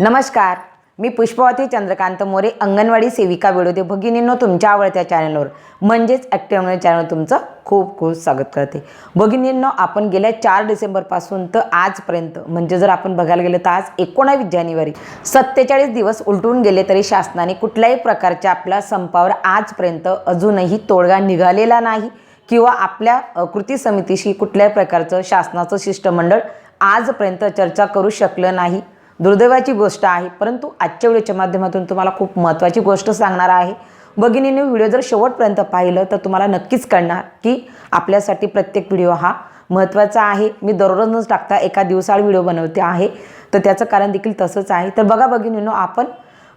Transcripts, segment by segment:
नमस्कार. मी पुष्पवती चंद्रकांत मोरे अंगणवाडी सेविका विडोदे भगिनींनो तुमच्या आवडत्या चॅनलवर. म्हणजेच ॲक्टिव्ह चॅनल तुमचं खूप खूप स्वागत करते. भगिनींनो आपण गेल्या चार डिसेंबरपासून तर आजपर्यंत म्हणजे जर आपण बघायला गेलं तर आज एकोणावीस जानेवारी सत्तेचाळीस दिवस उलटून गेले तरी शासनाने कुठल्याही प्रकारच्या आपल्या संपावर आजपर्यंत अजूनही तोडगा निघालेला नाही किंवा आपल्या कृती समितीशी कुठल्याही प्रकारचं शासनाचं शिष्टमंडळ आजपर्यंत चर्चा करू शकलं नाही. दुर्दैवाची गोष्ट आहे परंतु आजच्या व्हिडिओच्या माध्यमातून तुम्हाला खूप महत्त्वाची गोष्ट सांगणार आहे. भगिनीने व्हिडिओ जर शेवटपर्यंत पाहिलं तर तुम्हाला नक्कीच कळणार की आपल्यासाठी प्रत्येक व्हिडिओ हा महत्त्वाचा आहे. मी दररोज न टाकता एका दिवसाळ व्हिडिओ बनवते आहे. तर त्याचं कारण देखील तसंच आहे. तर बघा भगिनीनो आपण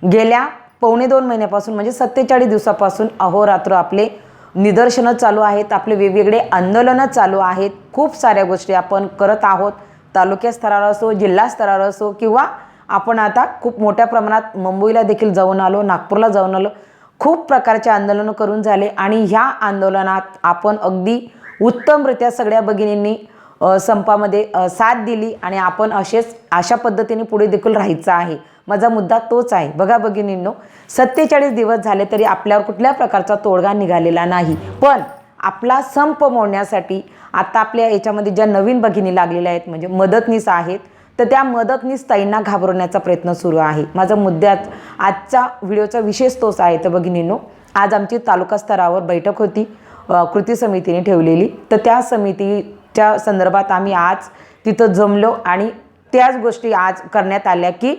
गेल्या पावणे दोन महिन्यापासून म्हणजे सत्तेचाळीस दिवसापासून अहोरात्र आपले निदर्शनं चालू आहेत आपले वेगवेगळे आंदोलनं चालू आहेत. खूप साऱ्या गोष्टी आपण करत आहोत. तालुक्या स्तरावर असो जिल्हा स्तरावर असो किंवा आपण आता खूप मोठ्या प्रमाणात मुंबईला देखील जाऊन आलो नागपूरला जाऊन आलो खूप प्रकारचे आंदोलनं करून झाले आणि ह्या आंदोलनात आपण अगदी उत्तमरित्या सगळ्या भगिनींनी संपामध्ये साथ दिली आणि आपण असेच अशा पद्धतीने पुढे देखील राहायचं आहे. माझा मुद्दा तोच आहे. बघा भगिनींनो सत्तेचाळीस दिवस झाले तरी आपल्यावर कुठल्या प्रकारचा तोडगा निघालेला नाही. पण आपला संप मोडण्यासाठी आता आपल्या याच्यामध्ये ज्या नवीन भगिनी लागलेल्या आहेत म्हणजे मदतनीस आहेत तर त्या मदतनीस ताईंना घाबरवण्याचा प्रयत्न सुरू आहे. माझा मुद्द्यात आजचा व्हिडिओचा विशेष तोच आहे तर भगिनींनो आज आमची तालुका स्तरावर बैठक होती कृती समितीने ठेवलेली. तर त्या समितीच्या संदर्भात आम्ही आज तिथं जमलो आणि त्याच गोष्टी आज करण्यात आल्या की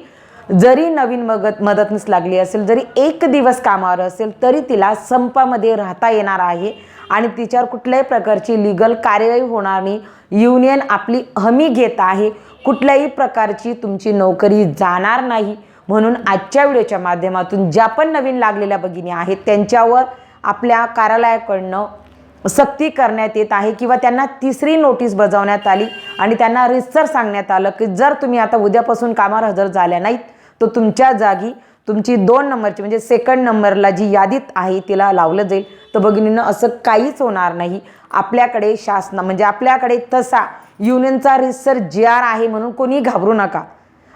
जरी नवीन मगत मदतनीस लागली असेल जरी एक दिवस कामावर असेल तरी तिला संपामध्ये राहता येणार आहे आणि तिच्यावर कुठल्याही प्रकारची लिगल कार्यवाही होणार नाही. युनियन आपली हमी घेत आहे. कुठल्याही प्रकारची तुमची नोकरी जाणार नाही. म्हणून आजच्या व्हिडिओच्या माध्यमातून ज्या पण नवीन लागलेल्या भगिनी आहेत त्यांच्यावर आपल्या कार्यालयाकडनं सक्ती करण्यात येत आहे किंवा त्यांना तिसरी नोटीस बजावण्यात आली आणि त्यांना रितसर सांगण्यात आलं की जर तुम्ही आता उद्यापासून कामावर हजर झाल्या नाहीत तर तुमच्या जागी तुमची दोन नंबरची म्हणजे सेकंड नंबरला जी यादीत आहे तिला लावलं जाईल. तर भगिनीनं असं काहीच होणार नाही. आपल्याकडे शासन म्हणजे आपल्याकडे तसा युनियनचा रिसर जी आर आहे म्हणून कोणी घाबरू नका.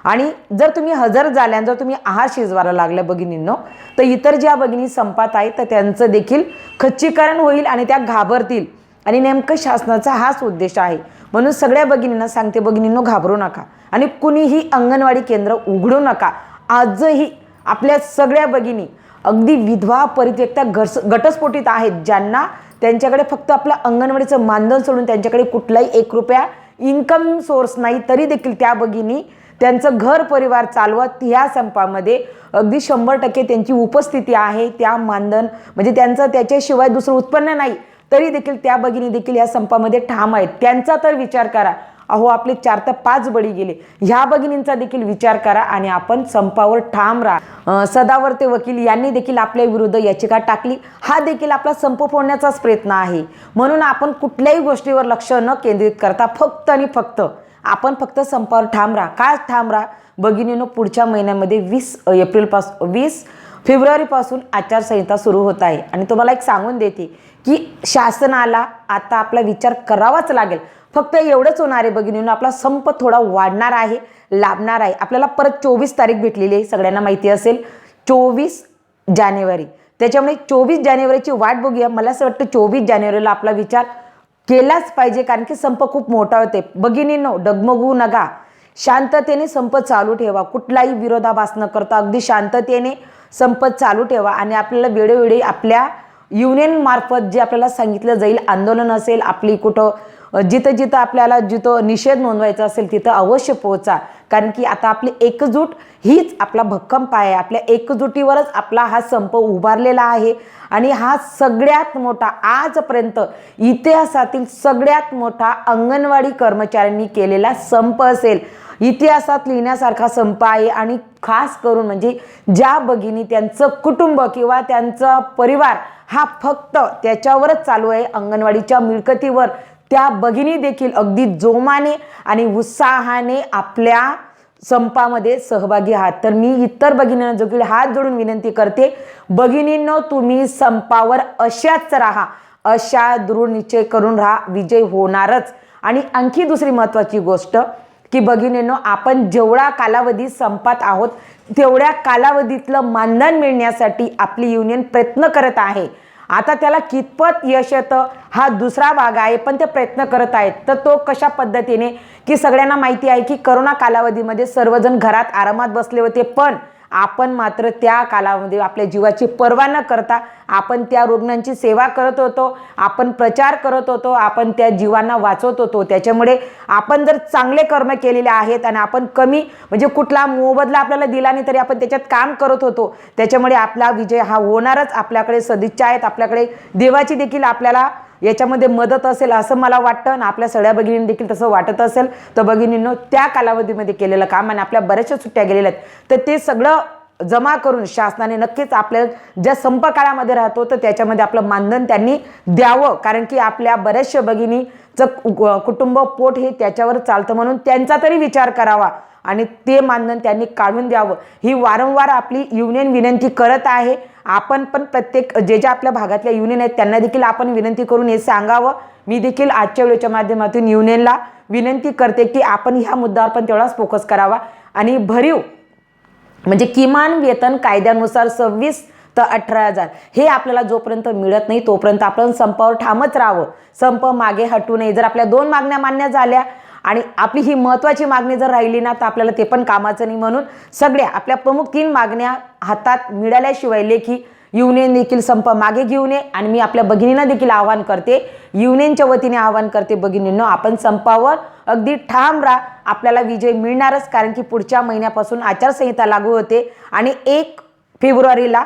आणि जर तुम्ही हजर झाल्या जर तुम्ही आहार शिजवायला लागल्या भगिनींनो तर इतर ज्या भगिनी संपात आहेत तर त्यांचं देखील खच्चीकरण होईल आणि त्या घाबरतील. आणि नेमकं शासनाचा हाच उद्देश आहे. म्हणून सगळ्या भगिनींना सांगते भगिनींनो घाबरू नका. आणि कुणीही अंगणवाडी केंद्र उघडू नका. आजही आपल्या सगळ्या भगिनी. अगदी विधवा परित्यक्ता घरस घटस्फोटीत आहेत ज्यांना त्यांच्याकडे फक्त आपलं अंगणवाडीचं मानधन सोडून त्यांच्याकडे कुठलाही एक रुपया इन्कम सोर्स नाही तरी देखील त्या भगिनी त्यांचं घर परिवार चालवत ह्या संपामध्ये अगदी शंभर टक्के त्यांची उपस्थिती आहे. त्या मानधन म्हणजे त्यांचं त्याच्याशिवाय दुसरं उत्पन्न नाही तरी देखील त्या भगिनी देखील या संपामध्ये ठाम आहेत. त्यांचा तर विचार करा अहो आपले चार ते पाच बळी गेले. ह्या भगिनींचा देखील विचार करा आणि आपण संपावर ठाम राहा. सदावर्ते वकील यांनी देखील आपल्या विरुद्ध याचिका टाकली. हा देखील आपला संप फोडण्याचाच प्रयत्न आहे. म्हणून आपण कुठल्याही गोष्टीवर लक्ष न केंद्रित करता फक्त आणि फक्त आपण फक्त संपावर ठाम राहा. काय ठाम राहा? भगिनीनं पुढच्या महिन्यामध्ये वीस एप्रिलपासून वीस फेब्रुवारीपासून आचारसंहिता सुरू होत आहे. आणि तुम्हाला एक सांगून देते की शासनाला आता आपला विचार करावाच लागेल. फक्त एवढंच होणार आहे भगिनीनं आपला संप थोडा वाढणार आहे लाभणार आहे. आपल्याला परत चोवीस तारीख भेटलेली आहे सगळ्यांना माहिती असेल. चोवीस जानेवारी. त्याच्यामुळे चोवीस जानेवारीची वाट बघूया. मला असं वाटतं चोवीस जानेवारीला आपला विचार केलाच पाहिजे कारण की संप खूप मोठा होते भगिनींनो डगमगू नका. शांततेने संप चालू ठेवा. कुठलाही विरोधाभास न करता अगदी शांततेने संप चालू ठेवा आणि आपल्याला वेळोवेळी आपल्या युनियन मार्फत जे आपल्याला सांगितलं जाईल आंदोलन असेल आपली कुठं जिथं जिथं आपल्याला जिथं निषेध नोंदवायचा असेल तिथं अवश्य पोहोचा. कारण की आता आपली एकजूट हीच आपला भक्कम पाय आहे. आपल्या एकजुटीवरच आपला हा संप उभारलेला आहे. आणि हा सगळ्यात मोठा आजपर्यंत इतिहासातील सगळ्यात मोठा अंगणवाडी कर्मचाऱ्यांनी केलेला संप असेल. इतिहासात लिहिण्यासारखा संप आहे आणि खास करून म्हणजे ज्या भगिनी त्यांचं कुटुंब किंवा त्यांचा परिवार हा फक्त त्याच्यावरच चालू आहे अंगणवाडीच्या मिळकतीवर त्या भगिनी देखील अगदी जोमाने आणि उत्साहाने आपल्या संपामध्ये सहभागी आहात. तर मी इतर भगिनींना देखील हात जोडून विनंती करते भगिनींनो तुम्ही संपावर अशाच राहा अशा दृढ निश्चय करून राहा विजय होणारच. आणि आणखी दुसरी महत्त्वाची गोष्ट की भगिनींनो आपण जेवढा कालावधी संपत आहोत तेवढ्या कालावधीतलं मानधन मिळण्यासाठी आपली युनियन प्रयत्न करत आहे. आता त्याला कितपत यश येतं हा दुसरा भाग आहे पण ते प्रयत्न करत आहेत. तर तो कशा पद्धतीने की सगळ्यांना माहिती आहे की करोना कालावधीमध्ये सर्वजण घरात आरामात बसले होते पण आपण मात्र त्या कालामध्ये आपल्या जीवाची पर्वा न करता आपण त्या रुग्णांची सेवा करत होतो आपण प्रचार करत होतो आपण त्या जीवांना वाचवत होतो. त्याच्यामुळे आपण जर चांगले कर्म केलेले आहेत आणि आपण कमी म्हणजे कुठला मोबदला आपल्याला दिला नाही तरी आपण त्याच्यात काम करत होतो. त्याच्यामुळे आपला विजय हा होणारच. आपल्याकडे सदिच्छा आहेत. आपल्याकडे देवाची देखील आपल्याला याच्यामध्ये मदत असेल असं मला वाटतं आणि आपल्या सगळ्या भगिनींनी देखील तसं वाटत असेल. तर भगिनींनो त्या कालावधीमध्ये केलेलं काम आणि आपल्या बऱ्याचशा सुट्ट्या गेलेल्या आहेत. तर ते सगळं जमा करून शासनाने नक्कीच आपल्या ज्या संप काळामध्ये राहतो तर त्याच्यामध्ये आपलं मानधन त्यांनी द्यावं. कारण की आपल्या बऱ्याचशा भगिनीचं कुटुंब पोट हे त्याच्यावर चालतं म्हणून त्यांचा तरी विचार करावा आणि ते मानधन त्यांनी काढून द्यावं. ही वारंवार आपली युनियन विनंती करत आहे. आपण पण प्रत्येक जे जे आपल्या भागातल्या युनियन आहेत त्यांना देखील आपण विनंती करून हे सांगावं. मी देखील आजच्या वेळेच्या माध्यमातून युनियनला विनंती करते की आपण ह्या मुद्द्यावर पण तेवढाच फोकस करावा. आणि भरीव म्हणजे किमान वेतन कायद्यानुसार सव्वीस तर अठरा हजार हे आपल्याला जोपर्यंत मिळत नाही तोपर्यंत आपण संपावर ठामच राहावं. संप मागे हटू नये. जर आपल्या दोन मागण्या मान्य झाल्या आणि आपली ही महत्त्वाची मागणी जर राहिली ना तर आपल्याला ते पण कामाचं नाही म्हणून सगळ्या आपल्या प्रमुख तीन मागण्या हातात मिळाल्याशिवाय लेखी युनियन देखील संप मागे घेऊ नये. आणि मी आपल्या भगिनींना देखील आवाहन करते युनियनच्या वतीने आवाहन करते भगिनींनो आपण संपावर अगदी ठाम राहा. आपल्याला विजय मिळणारच कारण की पुढच्या महिन्यापासून आचारसंहिता लागू होते आणि एक फेब्रुवारीला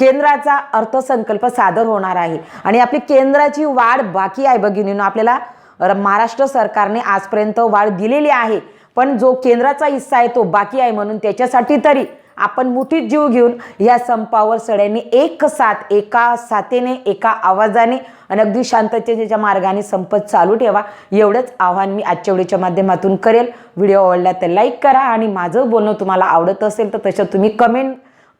केंद्राचा अर्थसंकल्प सादर होणार आहे. आणि आपली केंद्राची वाढ बाकी आहे भगिनींनो. आपल्याला महाराष्ट्र सरकारने आजपर्यंत वाढ दिलेली आहे. पण जो केंद्राचा हिस्सा आहे तो बाकी आहे म्हणून त्याच्यासाठी तरी आपण मुठीत जीव घेऊन या संपावर सगळ्यांनी एक साथ एका साथेने एका आवाजाने आणि अगदी शांततेच्या मार्गाने संप चालू ठेवा. एवढंच आव्हान मी आजच्या व्हिडिओच्या माध्यमातून करेल. व्हिडिओ आवडला तर लाईक करा आणि माझं बोलणं तुम्हाला आवडत असेल तर तसं तुम्ही कमेंट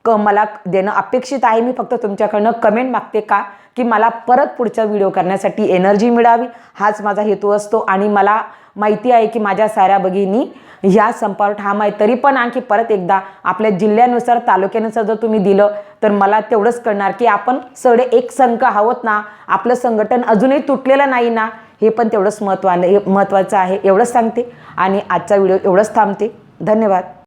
क मला देणं अपेक्षित आहे. मी फक्त तुमच्याकडनं कमेंट मागते का? की मला परत पुढचा व्हिडिओ करण्यासाठी एनर्जी मिळावी. हाच माझा हेतू असतो. आणि मला माहिती आहे की माझ्या साऱ्या भगिनी ह्या संपावर ठाम आहे. तरी पण आणखी परत एकदा आपल्या जिल्ह्यानुसार तालुक्यानुसार जर तुम्ही दिलं तर मला तेवढंच कळणार की आपण सगळे एक संघ आहोत ना? आपलं संघटन अजूनही तुटलेलं नाही ना? हे पण तेवढंच महत्त्वानं महत्त्वाचं आहे. एवढंच सांगते. आणि आजचा व्हिडिओ एवढंच थांबते. धन्यवाद.